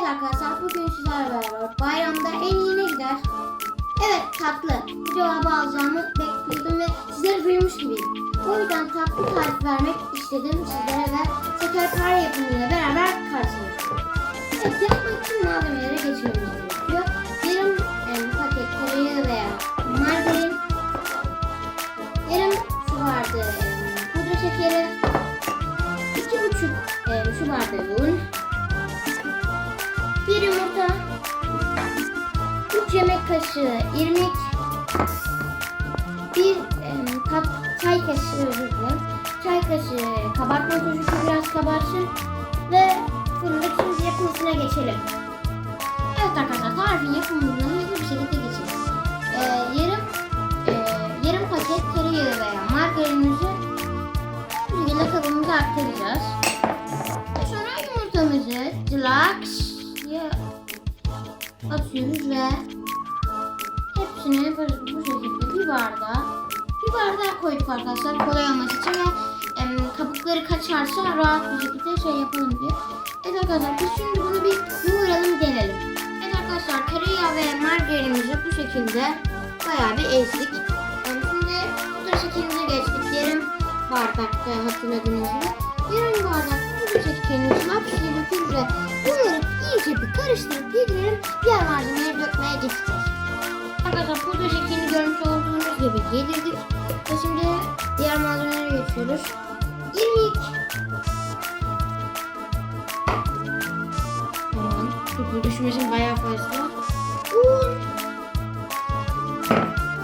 Evet arkadaşlar bugün sizlerle beraber bayramda en iyi ne gider? Evet tatlı. Bu cevabı alacağımı bekliyordum ve sizlere duymuş gibiyim. O yüzden tatlı tarif vermek istedim sizlere ve şekerpare yapımıyla beraber karşınızdayım. Evet yapmak için malzemelere geçmemiz gerekiyor. Yarım em, paket tereyağı veya margarin, yarım su bardağı em, pudra şekeri, iki buçuk em, su bardağı un, bir yumurta, 3 yemek kaşığı irmik, bir em, tat, çay kaşığı dilerim. Çay kaşığı kabartma tozu ki biraz kabarsın ve fırında şimdi yapımına geçelim. Evet arkadaşlar tarifin yapımına atıyoruz ve hepsini bu, bu şekilde bir bardağa bir bardağa koyduk arkadaşlar kolay olması için ve em, kabukları kaçarsa rahat bir şekilde şey yapalım diye. Evet arkadaşlar biz şimdi bunu bir yoğuralım denelim. Evet arkadaşlar tereyağı ve margarinimizi bu şekilde bayağı bir ezdik. Em, şimdi pudra şekerimize geçtik. Yarım bardakta hatırladığınız gibi. Yarım bardak pudra şekerimizi hapsiyle yedirdik. Ve şimdi diğer malzemelere geçiyoruz. İrmik. Tamam. Çok düşmesin bayağı fazla. Un.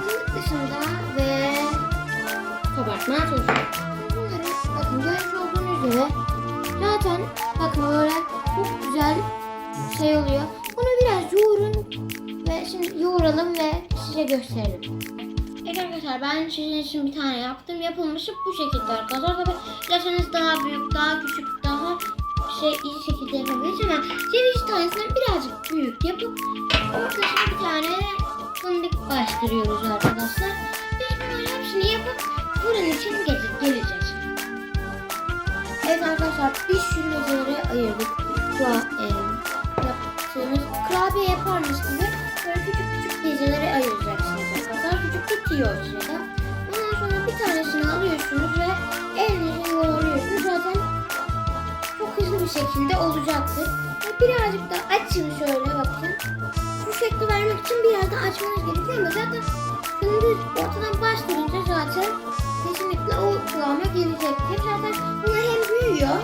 Irmik dışında ve kabartma tozu. Bunları bakın görmüş olduğunuz gibi zaten bakın böyle çok güzel şey oluyor. Bunu biraz yoğurun ve şimdi yoğuralım ve size gösterelim. Evet arkadaşlar ben sizin için bir tane yaptım. Yapılmışı bu şekilde arkadaşlar. Tabi dilerseniz daha büyük, daha küçük, daha şey iyi şekilde yapabilirsiniz ama ceviz tanesinden birazcık büyük yapıp ortasına bir tane fındık bastırıyoruz arkadaşlar. Biz bunların hepsini yapıp fırın için getir, geleceğiz. Evet arkadaşlar sürü mezeleri ayırdık. An e, yaptığımız kurabiye yaparmış gibi bitiyor o sırada. Ondan sonra bir tanesini alıyorsunuz ve elinizle yoğuruyorsunuz. Zaten çok hızlı bir şekilde olacaktır. Ve birazcık da açın şöyle bakın. Şu şekli vermek için biraz da açmanız gerekiyor ama zaten gündüz ortadan bastırınca zaten kesinlikle o kıvama gelecektir. Zaten bunlar hem büyüyor.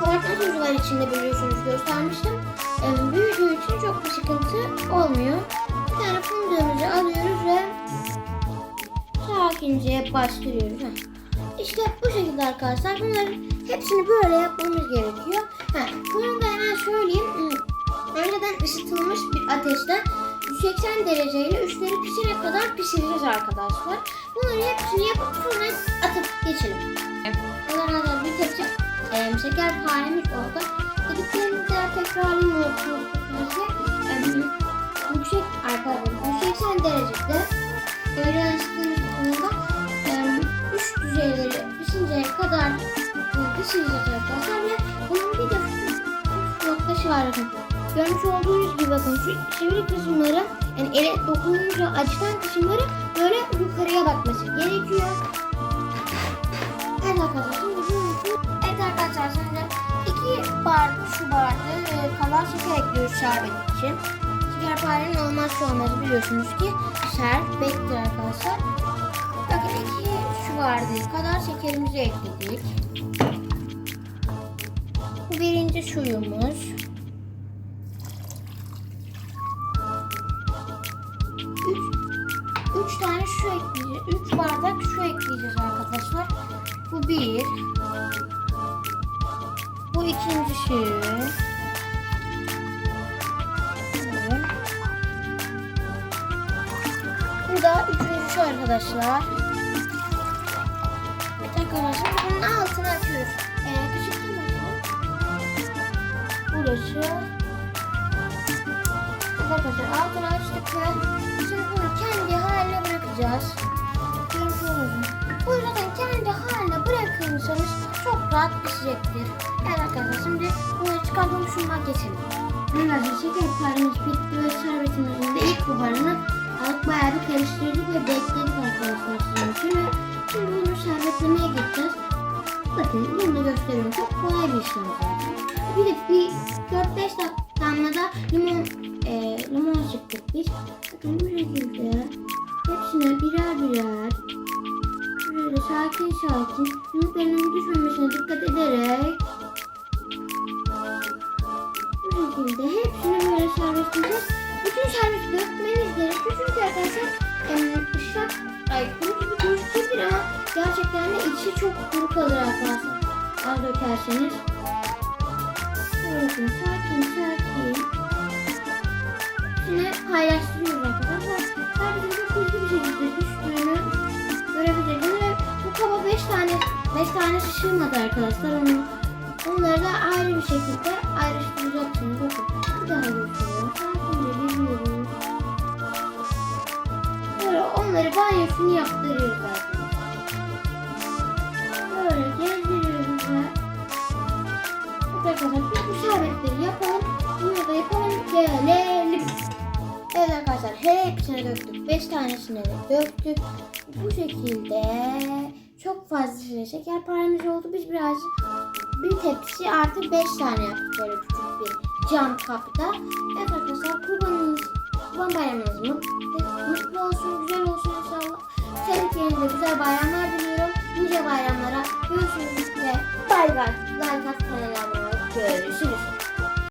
Tozu var içinde biliyorsunuz göstermiştim. Ee, büyüdüğü için çok bir sıkıntı olmuyor. Bir tane fındığımızı alıyoruz ve sakince bastırıyoruz. Heh. İşte bu şekilde arkadaşlar. Bunların hepsini böyle yapmamız gerekiyor. Ha, bunu da hemen söyleyeyim. Önceden ısıtılmış bir ateşte 180 dereceyle üstleri pişene kadar pişireceğiz arkadaşlar. Bunların hepsini yapıp sonra atıp geçelim. Bunlardan bir tepsi e, şekerparemiz oldu. Dediklerimizi tekrarlayayım unuttuğumuzda. E, yüksek arkadaşlar 180 derecede pişireceğiz arkadaşlar ve bunun bir de noktası var. Görmüş olduğunuz gibi bakın şu sivri kısımları yani ele dokununca acıtan kısımları böyle yukarıya bakması gerekiyor. Evet arkadaşlar Evet arkadaşlar şimdi iki bar şu bardağı e, kalan şeker ekliyoruz şerbet için. Şekerparenin olmazsa olmazı biliyorsunuz ki şerbettir arkadaşlar. Bakın iki şu bardağı kadar şekerimizi ekledik. Birinci suyumuz. Üç, üç tane şu ekleyeceğiz. Üç bardak şu ekleyeceğiz arkadaşlar. Bu bir. Bu ikincisi. Evet. Bu da üçüncüsü arkadaşlar. Evet arkadaşlar bunun altını açıyoruz. Evet arkadaşlar altını açtık ve şimdi bunu kendi haline bırakacağız. Bu zaten kendi haline bırakırsanız çok rahat pişecektir. Evet arkadaşlar şimdi bunu çıkartalım şundan geçelim. Arkadaşlar şekerparemiz bitti ve şerbetimizin de ilk buharını alıp bayağı bir karıştırdık ve bekledik arkadaşlar. Ve Şimdi bunu şerbetlemeye gideceğiz. Bakın bunu da gösteriyorum. Çok kolay bir işlem zaten. Bir de bir 4-5 dakikamda limon, e, limon sıktık biz. Bakın bu şekilde hepsine birer birer böyle sakin sakin yumurtlarının düşmemesine dikkat ederek bu şekilde hepsini böyle servislayacağız. Bütün servisi dökmeniz gerekiyor çünkü arkadaşlar em, ıslak ay kuru gibi gözükebilir ama gerçekten de içi çok kuru kalır arkadaşlar. Az dökerseniz. Bakın sakin sakin. Hepsini paylaştırıyoruz arkadaşlar. Servisin çok hızlı bir şekilde düştüğünü görebilirsiniz. Ve bu kaba 5 tane 5 tane sığmadı arkadaşlar. Onu, onları da ayrı bir şekilde ayrıştıracaksınız. Bakın bir daha gösteriyorum. Sakince geliyoruz. Böyle onları banyosunu yaptırıyoruz arkadaşlar. Tanesini de döktük. Bu şekilde çok fazla şekerparemiz oldu. Biz biraz bir tepsi artı 5 tane yaptık böyle küçük bir cam kapta. Evet arkadaşlar kurbanınız, kurban bayramınız mutlu, mutlu olsun, güzel olsun inşallah. Sevdiklerinize güzel bayramlar diliyorum. Nice bayramlara görüşürüz bay bay. Like at kanalıma görüşürüz.